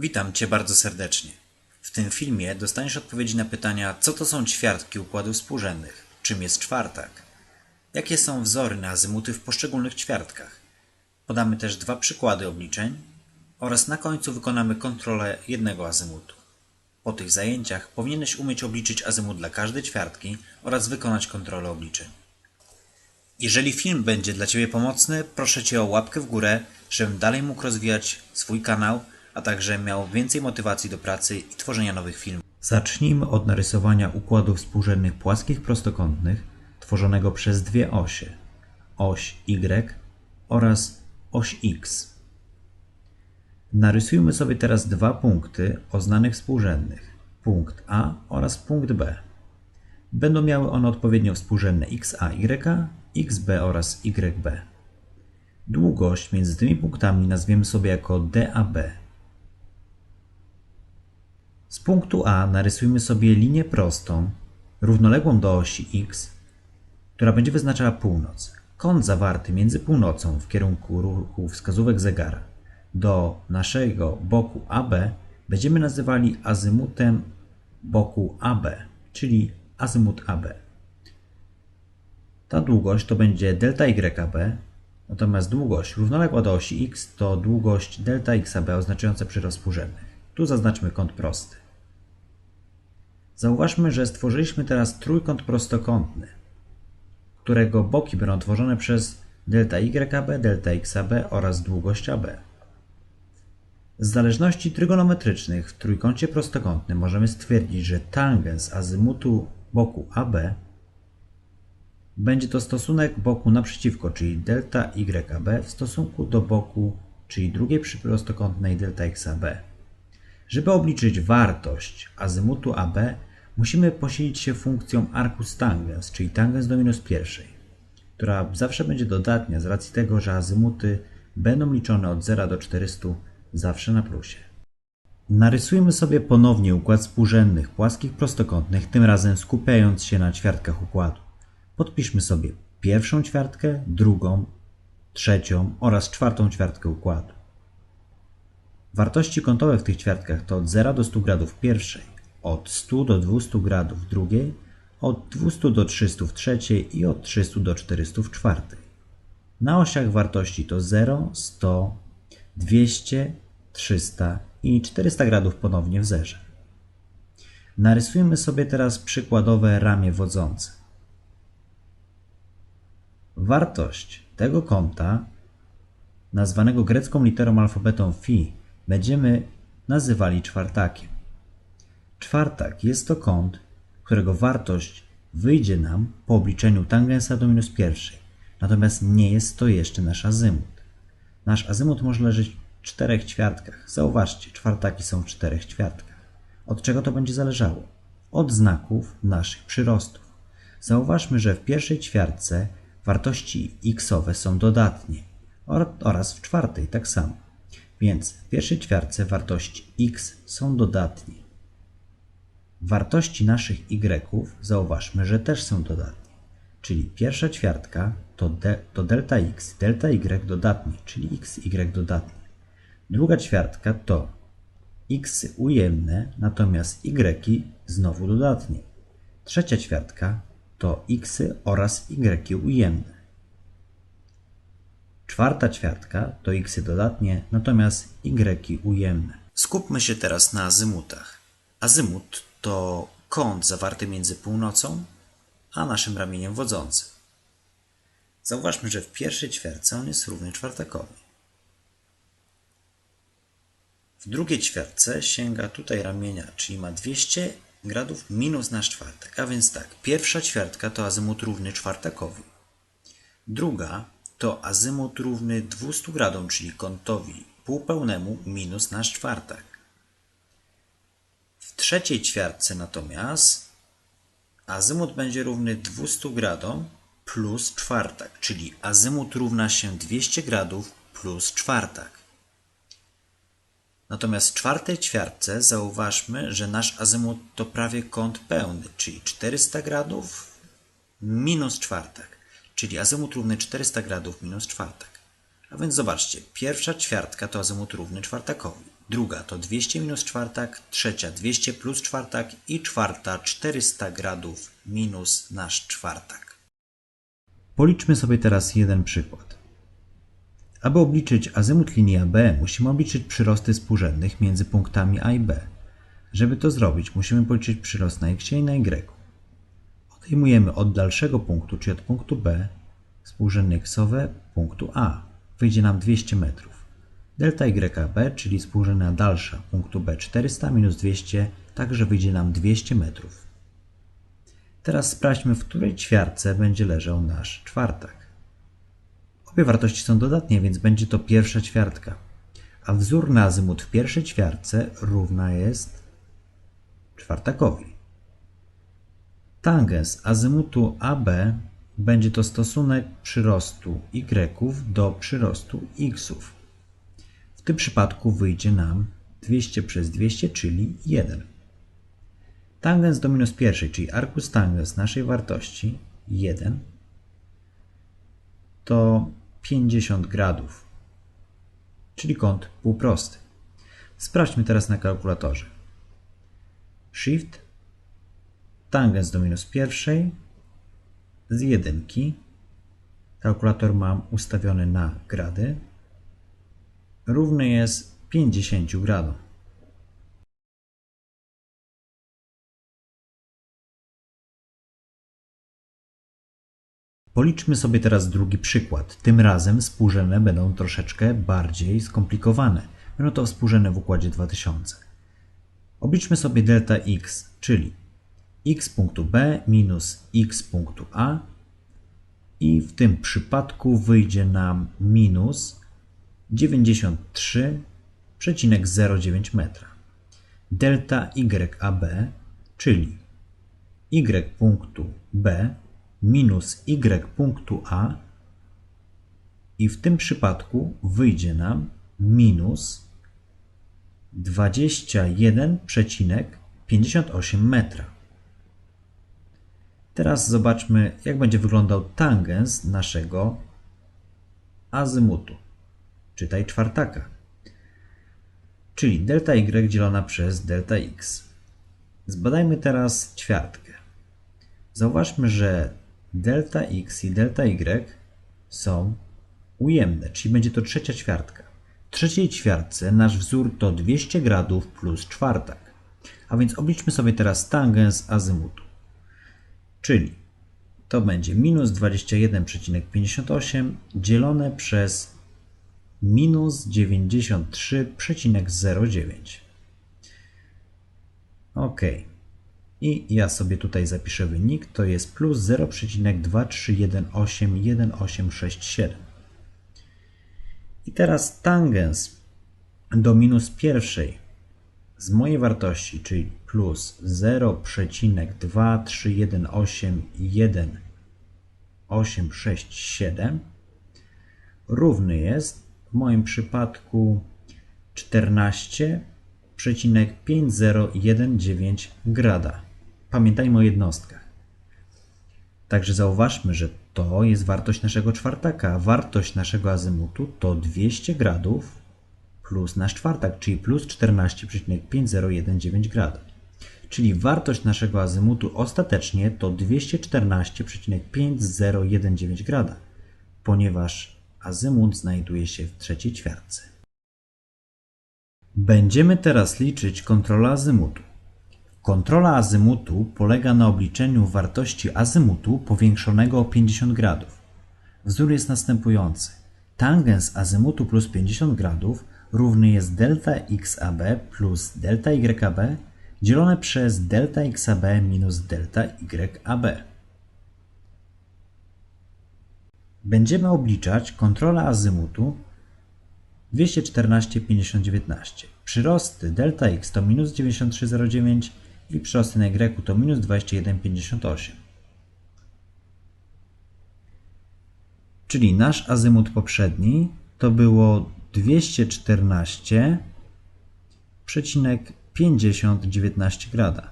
Witam Cię bardzo serdecznie. W tym filmie dostaniesz odpowiedzi na pytania, co to są ćwiartki układów współrzędnych, czym jest czwartak, jakie są wzory na azymuty w poszczególnych ćwiartkach. Podamy też dwa przykłady obliczeń oraz na końcu wykonamy kontrolę jednego azymutu. Po tych zajęciach powinieneś umieć obliczyć azymut dla każdej ćwiartki oraz wykonać kontrolę obliczeń. Jeżeli film będzie dla Ciebie pomocny, proszę Cię o łapkę w górę, żebym dalej mógł rozwijać swój kanał, a także miał więcej motywacji do pracy i tworzenia nowych filmów. Zacznijmy od narysowania układu współrzędnych płaskich prostokątnych tworzonego przez dwie osie. Oś Y oraz oś X. Narysujmy sobie teraz dwa punkty o znanych współrzędnych. Punkt A oraz punkt B. Będą miały one odpowiednio współrzędne XAY, XB oraz YB. Długość między tymi punktami nazwiemy sobie jako DAB. Z punktu A narysujmy sobie linię prostą, równoległą do osi X, która będzie wyznaczała północ. Kąt zawarty między północą w kierunku ruchu wskazówek zegara do naszego boku AB będziemy nazywali azymutem boku AB, czyli azymut AB. Ta długość to będzie delta YAB, natomiast długość równoległa do osi X to długość delta XAB oznaczająca przyrost współrzędnych. Tu zaznaczmy kąt prosty. Zauważmy, że stworzyliśmy teraz trójkąt prostokątny, którego boki będą tworzone przez delta YAB, delta XAB oraz długość AB. Z zależności trygonometrycznych w trójkącie prostokątnym możemy stwierdzić, że tangens azymutu boku AB będzie to stosunek boku naprzeciwko, czyli delta YAB w stosunku do boku, czyli drugiej przyprostokątnej delta XAB. Żeby obliczyć wartość azymutu AB, musimy posilić się funkcją arcus tangens, czyli tangens do minus pierwszej, która zawsze będzie dodatnia z racji tego, że azymuty będą liczone od 0 do 400 zawsze na plusie. Narysujmy sobie ponownie układ współrzędnych płaskich prostokątnych, tym razem skupiając się na ćwiartkach układu. Podpiszmy sobie pierwszą ćwiartkę, drugą, trzecią oraz czwartą ćwiartkę układu. Wartości kątowe w tych ćwiartkach to od 0 do 100 gradów pierwszej, od 100 do 200 gradów drugiej, od 200 do 300 w trzeciej i od 300 do 400 w czwartej. Na osiach wartości to 0, 100, 200, 300 i 400 gradów ponownie w zerze. Narysujmy sobie teraz przykładowe ramię wodzące. Wartość tego kąta, nazwanego grecką literą alfabetą Fi, będziemy nazywali czwartakiem. Czwartak jest to kąt, którego wartość wyjdzie nam po obliczeniu tangensa do minus pierwszej, natomiast nie jest to jeszcze nasz azymut. Nasz azymut może leżeć w czterech ćwiartkach. Zauważcie, czwartaki są w czterech ćwiartkach. Od czego to będzie zależało? Od znaków naszych przyrostów. Zauważmy, że w pierwszej ćwiartce wartości xowe są dodatnie oraz w czwartej tak samo. Więc w pierwszej ćwiartce wartości x są dodatnie. Wartości naszych y zauważmy, że też są dodatnie. Czyli pierwsza ćwiartka to, de, to delta x, delta y dodatnie, czyli x, y dodatnie. Druga ćwiartka to x ujemne, natomiast y znowu dodatnie. Trzecia ćwiartka to x oraz y ujemne. Czwarta ćwiartka to x dodatnie, natomiast y ujemne. Skupmy się teraz na azymutach. Azymut to kąt zawarty między północą a naszym ramieniem wodzącym. Zauważmy, że w pierwszej ćwiartce on jest równy czwartakowi. W drugiej ćwiartce sięga tutaj ramienia, czyli ma 200 gradów minus nasz czwartek. A więc tak, pierwsza ćwiartka to azymut równy czwartakowi. Druga to azymut równy 200 gradom, czyli kątowi półpełnemu minus nasz czwartek. W trzeciej ćwiartce natomiast azymut będzie równy 200 gradom plus czwartak, czyli azymut równa się 200 gradów plus czwartak. Natomiast w czwartej ćwiartce zauważmy, że nasz azymut to prawie kąt pełny, czyli 400 gradów minus czwartek, czyli azymut równy 400 gradów minus czwartek. A więc zobaczcie, pierwsza ćwiartka to azymut równy czwartakowi. druga to 200 minus czwartak, trzecia 200 plus czwartak i czwarta 400 gradów minus nasz czwartak. Policzmy sobie teraz jeden przykład. Aby obliczyć azymut linii AB, musimy obliczyć przyrosty współrzędnych między punktami A i B. Żeby to zrobić, musimy policzyć przyrost na x i na y. Odejmujemy od dalszego punktu, czyli od punktu B, współrzędne xowe punktu A. Wyjdzie nam 200 metrów. Delta YB, czyli współrzędna dalsza punktu B 400 minus 200, także wyjdzie nam 200 metrów. Teraz sprawdźmy, w której ćwiartce będzie leżał nasz czwartak. Obie wartości są dodatnie, więc będzie to pierwsza ćwiartka. A wzór na azymut w pierwszej ćwiartce równa jest czwartakowi. Tangens azymutu AB będzie to stosunek przyrostu y do przyrostu x. W tym przypadku wyjdzie nam 200 przez 200, czyli 1. Tangens do minus pierwszej, czyli arcus tangens naszej wartości 1 to 50 gradów, czyli kąt półprosty. Sprawdźmy teraz na kalkulatorze. Shift tangens do minus pierwszej z jedynki. Kalkulator mam ustawiony na grady. Równy jest 50 gradom. Policzmy sobie teraz drugi przykład. Tym razem współrzędne będą troszeczkę bardziej skomplikowane. Będą to współrzędne w układzie 2000. Obliczmy sobie delta x, czyli x punktu B minus x punktu A i w tym przypadku wyjdzie nam minus 93,09 metra. Delta YAB, czyli y punktu B minus y punktu A i w tym przypadku wyjdzie nam minus 21,58 metra. Teraz zobaczmy, jak będzie wyglądał tangens naszego azymutu, czytaj czwartaka, czyli delta y dzielona przez delta x. Zbadajmy teraz ćwiartkę. Zauważmy, że delta x i delta y są ujemne, czyli będzie to trzecia ćwiartka. W trzeciej ćwiartce nasz wzór to 200 gradów plus czwartak. A więc obliczmy sobie teraz tangens azymutu. Czyli to będzie minus 21,58 dzielone przez minus 93,09. Ok. I ja sobie tutaj zapiszę wynik, to jest plus 0,23181867. I teraz tangens do minus pierwszej z mojej wartości, czyli plus 0,23181,867 równy jest w moim przypadku 14,5019 grada. Pamiętajmy o jednostkach. Także zauważmy, że to jest wartość naszego czwartaka. Wartość naszego azymutu to 200 gradów plus nasz czwartak, czyli plus 14,5019 grada. Czyli wartość naszego azymutu ostatecznie to 214,5019 grada, ponieważ azymut znajduje się w trzeciej ćwiartce. Będziemy teraz liczyć kontrolę azymutu. Kontrola azymutu polega na obliczeniu wartości azymutu powiększonego o 50 gradów. Wzór jest następujący. Tangens azymutu plus 50 gradów równy jest delta xab plus delta ygab dzielone przez delta xab minus delta ygab. Będziemy obliczać kontrolę azymutu 214,5019. Przyrosty delta x to minus 93,09 i przyrosty na y to minus 21,58. Czyli nasz azymut poprzedni to było 214,5019 grada.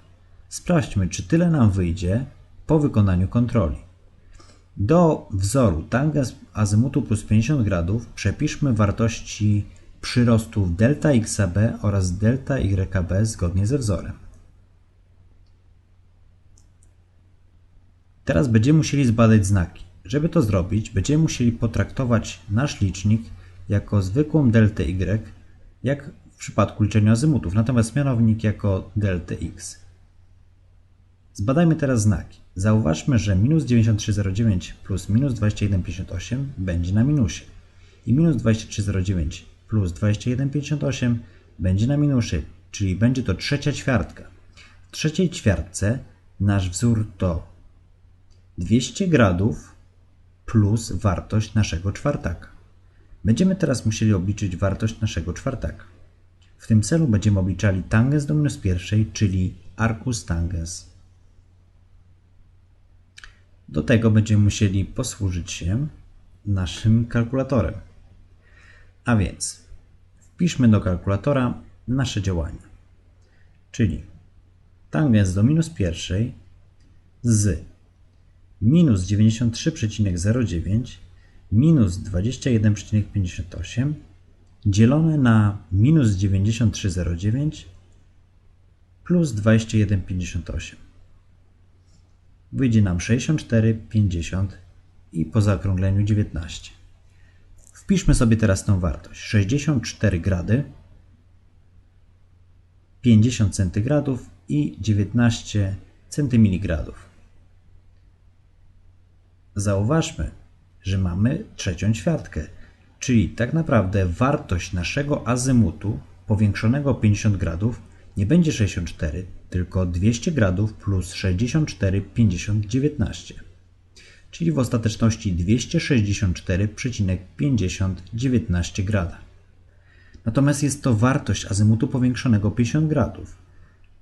Sprawdźmy, czy tyle nam wyjdzie po wykonaniu kontroli. Do wzoru tangens azymutu plus 50 gradów przepiszmy wartości przyrostów delta xab oraz delta ykb zgodnie ze wzorem. Teraz będziemy musieli zbadać znaki. Żeby to zrobić, będziemy musieli potraktować nasz licznik jako zwykłą deltę y, jak w przypadku liczenia azymutów, natomiast mianownik jako deltę x. Zbadajmy teraz znaki. Zauważmy, że minus 93,09 plus minus 21,58 będzie na minusie i minus 23,09 plus 21,58 będzie na minusie, czyli będzie to trzecia ćwiartka. W trzeciej ćwiartce nasz wzór to 200 gradów plus wartość naszego czwartaka. Będziemy teraz musieli obliczyć wartość naszego czwartaka. W tym celu będziemy obliczali tangens do minus pierwszej, czyli arcus tangens. Do tego będziemy musieli posłużyć się naszym kalkulatorem. A więc wpiszmy do kalkulatora nasze działania. Czyli tangens do minus pierwszej z minus 93,09 minus 21,58 dzielone na minus 93,09 plus 21,58. Wyjdzie nam 64,50 i po zaokrągleniu 19. Wpiszmy sobie teraz tą wartość. 64 grady, 50 centygradów i 19 centymigradów. Zauważmy, że mamy trzecią ćwiartkę, czyli tak naprawdę wartość naszego azymutu powiększonego o 50 gradów nie będzie 64, tylko 200 gradów plus 64, 50, 19. Czyli w ostateczności 264,5019 grada. Natomiast jest to wartość azymutu powiększonego 50 gradów.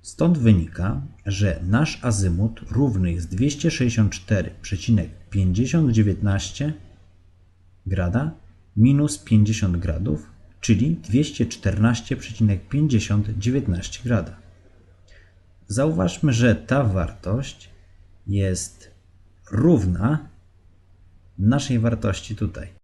Stąd wynika, że nasz azymut równy jest 264,5019 grada minus 50 gradów, czyli 214,5019 grada. Zauważmy, że ta wartość jest równa naszej wartości tutaj.